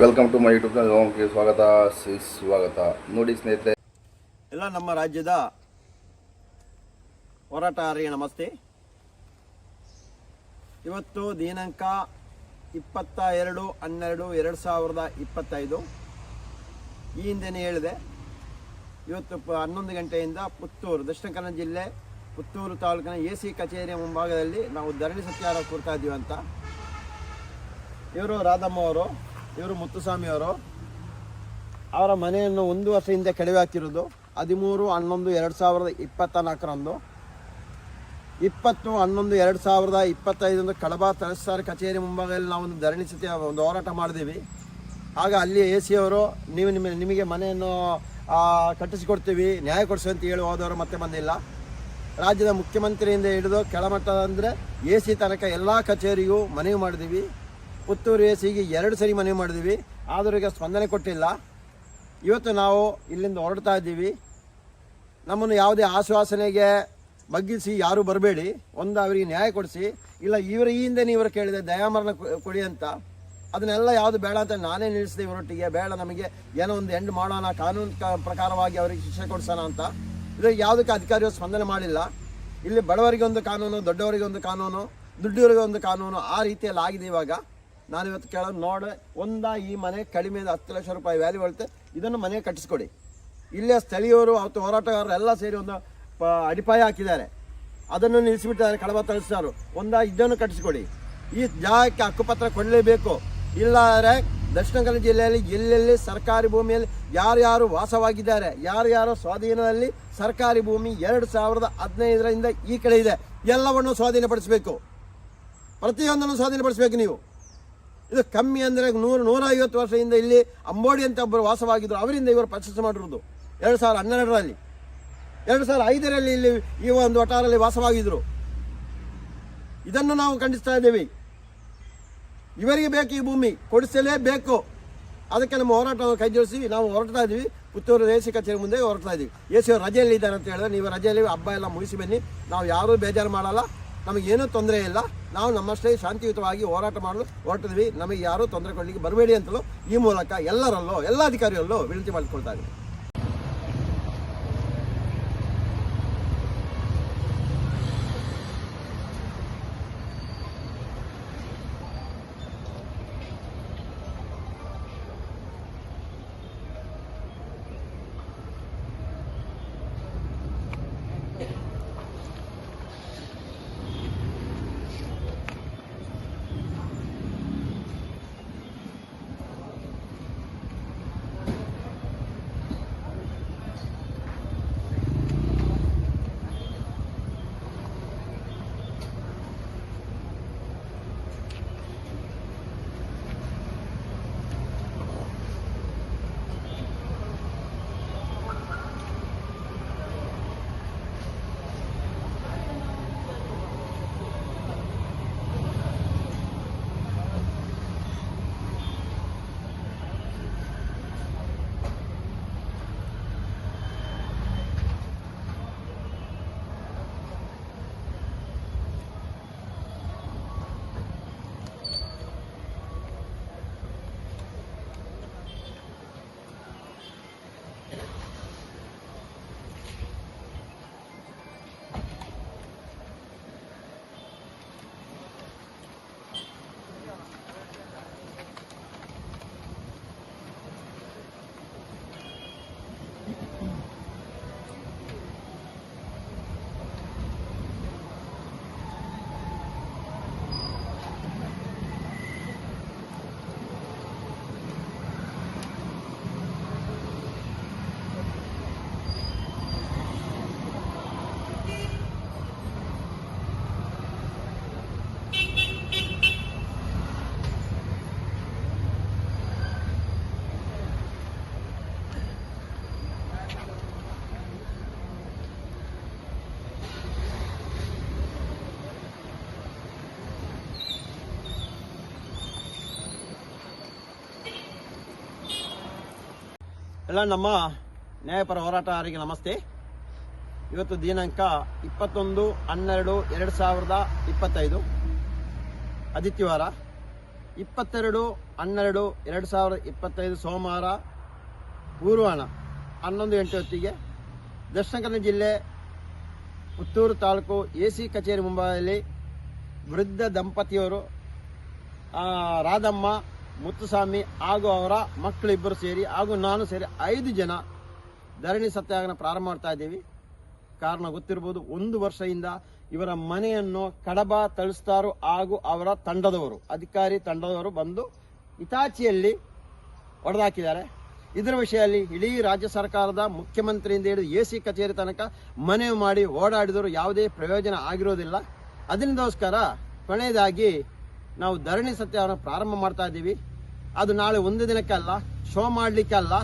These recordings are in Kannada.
Welcome to my YouTube channel Onge ಸ್ವಾಗತ ಸ್ವಾಗತ ನೋಡಿ ಸ್ನೇಹಿತರೆ. ಎಲ್ಲ ನಮ್ಮ ರಾಜ್ಯದ ಹೋರಾಟಗಾರರಿಗೆ ನಮಸ್ತೆ. ಇವತ್ತು ದಿನಾಂಕ ಇಪ್ಪತ್ತ ಎರಡು ಹನ್ನೆರಡು, ಎರಡು ಸಾವಿರದ ಇಪ್ಪತ್ತೈದು. ಈ ಹಿಂದೆನೇ ಹೇಳಿದೆ. ಇವತ್ತು ಹನ್ನೊಂದು ಗಂಟೆಯಿಂದ ಪುತ್ತೂರು, ದಕ್ಷಿಣ ಕನ್ನಡ ಜಿಲ್ಲೆ, ಪುತ್ತೂರು ತಾಲೂಕಿನ ಎ ಸಿ ಕಚೇರಿಯ ಮುಂಭಾಗದಲ್ಲಿ ನಾವು ಧರಣಿ ಸತ್ಯಾರ ಕೂರ್ತಾ ಇದ್ದೀವಿ ಅಂತ. ಇವರು ರಾಧಮ್ಮ ಅವರು. ಇವರು ಮುತ್ತುಸ್ವಾಮಿ ಅವರು. ಮನೆಯನ್ನು ಒಂದು ವರ್ಷ ಹಿಂದೆ ಕೆಡವಿ ಹಾಕಿರೋದು. ಹದಿಮೂರು, ಹನ್ನೊಂದು, ಎರಡು ಸಾವಿರದ ಇಪ್ಪತ್ತ ನಾಲ್ಕರಂದು. ಇಪ್ಪತ್ತು, ಹನ್ನೊಂದು, ಎರಡು ಸಾವಿರದ ಇಪ್ಪತ್ತೈದರಂದು ಕಡಬ ತಹಸೀಲ್ದಾರ್ ಕಚೇರಿ ಮುಂಭಾಗದಲ್ಲಿ ನಾವು ಒಂದು ಧರಣಿ ಸತ್ಯ ಒಂದು ಹೋರಾಟ ಮಾಡಿದ್ದೀವಿ. ಆಗ ಅಲ್ಲಿ ಎ ಸಿ ಅವರು, ನೀವು ನಿಮ್ಮ, ನಿಮಗೆ ಮನೆಯನ್ನು ಕಟ್ಟಿಸಿಕೊಡ್ತೀವಿ, ನ್ಯಾಯ ಕೊಡಿಸಿ ಅಂತ ಹೇಳಿ ಹೋದವರು ಮತ್ತೆ ಬಂದಿಲ್ಲ. ರಾಜ್ಯದ ಮುಖ್ಯಮಂತ್ರಿಯಿಂದ ಹಿಡಿದು ಕೆಳಮಟ್ಟ ಅಂದರೆ ಎ ಸಿ ತನಕ ಎಲ್ಲ ಕಚೇರಿಗೂ ಮನವಿ ಮಾಡಿದ್ದೀವಿ. ಪುತ್ತೂರು ಎ ಸಿಗೆ ಎರಡು ಸರಿ ಮನವಿ ಮಾಡಿದ್ವಿ, ಆದರೂ ಈಗ ಸ್ಪಂದನೆ ಕೊಟ್ಟಿಲ್ಲ. ಇವತ್ತು ನಾವು ಇಲ್ಲಿಂದ ಹೊರಡ್ತಾ ಇದ್ದೀವಿ. ನಮ್ಮನ್ನು ಯಾವುದೇ ಆಶ್ವಾಸನೆಗೆ ಬಗ್ಗಿಸಿ ಯಾರೂ ಬರಬೇಡಿ, ಒಂದು ಅವರಿಗೆ ನ್ಯಾಯ ಕೊಡಿಸಿ, ಇಲ್ಲ ಇವರ ಈ ಹಿಂದೆ ಇವರು ಕೇಳಿದೆ ದಯಾಮರಣ ಕೊಡಿ ಅಂತ. ಅದನ್ನೆಲ್ಲ ಯಾವುದು ಬೇಡ ಅಂತ ನಾನೇ ನಿಲ್ಲಿಸಿದೆ ಇವರೊಟ್ಟಿಗೆ, ಬೇಡ ನಮಗೆ ಏನೋ ಒಂದು ಎಂಡ್ ಮಾಡೋಣ, ಕಾನೂನು ಪ್ರಕಾರವಾಗಿ ಅವರಿಗೆ ಶಿಕ್ಷೆ ಕೊಡಿಸೋಣ ಅಂತ. ಇದು ಯಾವುದಕ್ಕೆ ಅಧಿಕಾರಿಗಳು ಸ್ಪಂದನೆ ಮಾಡಿಲ್ಲ. ಇಲ್ಲಿ ಬಡವರಿಗೆ ಒಂದು ಕಾನೂನು ದೊಡ್ಡವರಿಗೆ ಒಂದು ಕಾನೂನು ದುಡ್ಡಿಯವರಿಗೆ ಒಂದು ಕಾನೂನು ಆ ರೀತಿಯಲ್ಲಿ ಆಗಿದೆ ಇವಾಗ. ನಾನು ಇವತ್ತು ಕೇಳೋದು ನೋಡಿ. ಒಂದ ಈ ಮನೆ ಕಡಿಮೆ ಹತ್ತು ಲಕ್ಷ ರೂಪಾಯಿ ವ್ಯಾಲ್ಯೂ ಬರುತ್ತೆ ಇದನ್ನು ಮನೆ ಕಟ್ಟಿಸ್ಕೊಡಿ. ಇಲ್ಲೇ ಸ್ಥಳೀಯರು, ಅವತ್ತು ಹೋರಾಟಗಾರರು ಎಲ್ಲ ಸೇರಿ ಒಂದು, ಪ- ಅಡಿಪಾಯ ಹಾಕಿದ್ದಾರೆ. ಅದನ್ನು ನಿಲ್ಲಿಸಿಬಿಟ್ಟಿದ್ದಾರೆ ಕಳವ ತಳಿಸ್ತಾರು ಒಂದ ಇದನ್ನು ಕಟ್ಟಿಸ್ಕೊಡಿ. ಈ ಜಾಗಕ್ಕೆ ಹಕ್ಕುಪತ್ರ ಕೊಡಲೇಬೇಕು. ಇಲ್ಲಾದರೆ ದಕ್ಷಿಣ ಕನ್ನಡ ಜಿಲ್ಲೆಯಲ್ಲಿ ಎಲ್ಲೆಲ್ಲಿ ಸರ್ಕಾರಿ ಭೂಮಿಯಲ್ಲಿ ಯಾರ್ಯಾರು ವಾಸವಾಗಿದ್ದಾರೆ, ಯಾರ್ಯಾರು ಸ್ವಾಧೀನದಲ್ಲಿ ಸರ್ಕಾರಿ ಭೂಮಿ ಎರಡು ಸಾವಿರದ ಹದಿನೈದರಿಂದ ಈ ಕಡೆ ಇದೆ. ಎಲ್ಲವನ್ನು ಸ್ವಾಧೀನಪಡಿಸಬೇಕು. ಪ್ರತಿಯೊಂದನ್ನು ಸ್ವಾಧೀನಪಡಿಸಬೇಕು ನೀವು. ಇದು ಕಮ್ಮಿ ಅಂದರೆ ನೂರು, ನೂರೈವತ್ತು ವರ್ಷದಿಂದ ಇಲ್ಲಿ ಅಂಬೋಡಿ ಅಂತ ಒಬ್ಬರು ವಾಸವಾಗಿದ್ದರು ಅವರಿಂದ ಇವರು ಪರ್ಚೇಸ್ ಮಾಡಿರೋದು. ಎರಡು ಸಾವಿರದ ಹನ್ನೆರಡರಲ್ಲಿ. ಎರಡು ಸಾವಿರದ ಐದರಲ್ಲಿ ಇಲ್ಲಿ ಈ ಒಂದು ವಟಾರಲ್ಲಿ ವಾಸವಾಗಿದ್ದರು ಇದನ್ನು ನಾವು ಖಂಡಿಸ್ತಾ ಇದ್ದೀವಿ. ಇವರಿಗೆ ಬೇಕು ಈ ಭೂಮಿ. ಕೊಡಿಸಲೇಬೇಕು. ಅದಕ್ಕೆ ನಮ್ಮ ಹೋರಾಟವನ್ನು ಕೈ ಜೋಡಿಸಿ ನಾವು ಹೊರಡ್ತಾ ಇದ್ದೀವಿ. ಪುತ್ತೂರು ಎ ಸಿ ಕಚೇರಿ ಮುಂದೆ ಹೊರಡ್ತಾ ಇದ್ದೀವಿ. ಎ ಸಿ ರಜೆಯಲ್ಲಿ ಇದ್ದಾರೆ ಅಂತ ಹೇಳಿದ್ರೆ ನೀವು ರಜೆಯಲ್ಲಿ ಹಬ್ಬ ಎಲ್ಲ ಮುಗಿಸಿ ಬನ್ನಿ. ನಾವು ಯಾರೂ ಬೇಜಾರು ಮಾಡಲ್ಲ. ನಮಗೇನೂ ತೊಂದರೆ ಇಲ್ಲ. ನಾವು ನಮ್ಮಷ್ಟೇ ಶಾಂತಿಯುತವಾಗಿ ಹೋರಾಟ ಮಾಡಲು ಹೊರಟಿದ್ವಿ ನಮಗೆ ಯಾರೂ ತೊಂದರೆ ಕೊಡಲಿಕ್ಕೆ ಬರಬೇಡಿ ಅಂತಲೂ ಈ ಮೂಲಕ ಎಲ್ಲರಲ್ಲೂ, ಎಲ್ಲ ಅಧಿಕಾರಿಗಳಲ್ಲೂ ವಿನಂತಿ ಮಾಡಿಕೊಳ್ತಾ ಇದ್ದೀವಿ ಎಲ್ಲ ನಮ್ಮ ನ್ಯಾಯಪರ ಹೋರಾಟಗಾರರಿಗೆ ನಮಸ್ತೆ. ಇವತ್ತು ದಿನಾಂಕ ಇಪ್ಪತ್ತೊಂದು, ಹನ್ನೆರಡು, ಎರಡು ಸಾವಿರದ ಇಪ್ಪತ್ತೈದು. ಆದಿತ್ಯವಾರ, ಇಪ್ಪತ್ತೆರಡು, ಹನ್ನೆರಡು, ಎರಡು ಸಾವಿರದ ಇಪ್ಪತ್ತೈದು ಸೋಮವಾರ ಪೂರ್ವಾಣ ಹನ್ನೊಂದು ಗಂಟೆ ಹೊತ್ತಿಗೆ ದಕ್ಷಿಣ ಕನ್ನಡ ಜಿಲ್ಲೆ ಪುತ್ತೂರು ತಾಲೂಕು ಎ ಸಿ ಕಚೇರಿ ಮುಂಭಾಗದಲ್ಲಿ ವೃದ್ಧ ದಂಪತಿಯವರು ರಾಧಮ್ಮ ಮುತ್ತುಸ್ವಾಮಿ ಹಾಗೂ ಅವರ ಮಕ್ಕಳಿಬ್ಬರು ಸೇರಿ ಹಾಗೂ ನಾನು ಸೇರಿ ಐದು ಜನ ಧರಣಿ ಸತ್ಯಾಗ್ರಹ ಪ್ರಾರಂಭ ಮಾಡ್ತಾ ಇದ್ದೀವಿ. ಕಾರಣ ಗೊತ್ತಿರ್ಬೋದು, ಒಂದು ವರ್ಷದಿಂದ ಇವರ ಮನೆಯನ್ನು ಕಡಬ, ತಳಿಸ್ತಾರು ಹಾಗೂ ಅವರ ತಂಡದವರು, ಅಧಿಕಾರಿ ತಂಡದವರು ಬಂದು ಹಿತಾಚಿಯಲ್ಲಿ ಹೊಡೆದಾಕಿದ್ದಾರೆ. ಇದರ ವಿಷಯದಲ್ಲಿ ಇಡೀ ರಾಜ್ಯ ಸರ್ಕಾರದ ಮುಖ್ಯಮಂತ್ರಿಯಿಂದ ಹಿಡಿದು ಎ ಸಿ ಕಚೇರಿ ತನಕ ಮನವಿ ಮಾಡಿ ಓಡಾಡಿದರು ಯಾವುದೇ ಪ್ರಯೋಜನ ಆಗಿರೋದಿಲ್ಲ. ಅದರಿಂದೋಸ್ಕರ ಕೊನೆಯದಾಗಿ ನಾವು ಧರಣಿ ಸತ್ಯಾಗ್ರಹ ಪ್ರಾರಂಭ ಮಾಡ್ತಾ ಇದ್ದೀವಿ. ಅದು ನಾಳೆ ಒಂದು ದಿನಕ್ಕೆ ಅಲ್ಲ ಶೋ ಮಾಡ್ಲಿಕ್ಕೆ ಅಲ್ಲ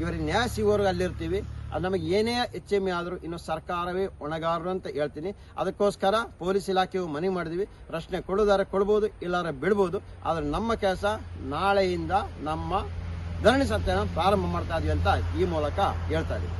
ಇವರಿಗೆ ನ್ಯಾಯ ಸಿಗೋರ್ಗೆ ಅಲ್ಲಿರ್ತೀವಿ. ಅದು ನಮಗೆ ಏನೇ ಹೆಚ್ಚೆಮ್ಮೆ ಆದರೂ ಇನ್ನು ಸರ್ಕಾರವೇ ಒಣಗಾರರು ಅಂತ ಹೇಳ್ತೀನಿ. ಅದಕ್ಕೋಸ್ಕರ ಪೊಲೀಸ್ ಇಲಾಖೆಯು ಮನವಿ ಮಾಡಿದ್ವಿ. ಪ್ರಶ್ನೆ ಕೊಡೋದಾರ ಕೊಡ್ಬೋದು ಇಲ್ಲಾರ ಬಿಡ್ಬೋದು. ಆದರೆ ನಮ್ಮ ಕೆಲಸ ನಾಳೆಯಿಂದ ನಮ್ಮ ಧರಣಿ ಸತ್ಯನ ಪ್ರಾರಂಭ ಮಾಡ್ತಾ ಇದೀವಿ ಅಂತ ಈ ಮೂಲಕ ಹೇಳ್ತಾ ಇದೀವಿ.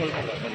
চলবে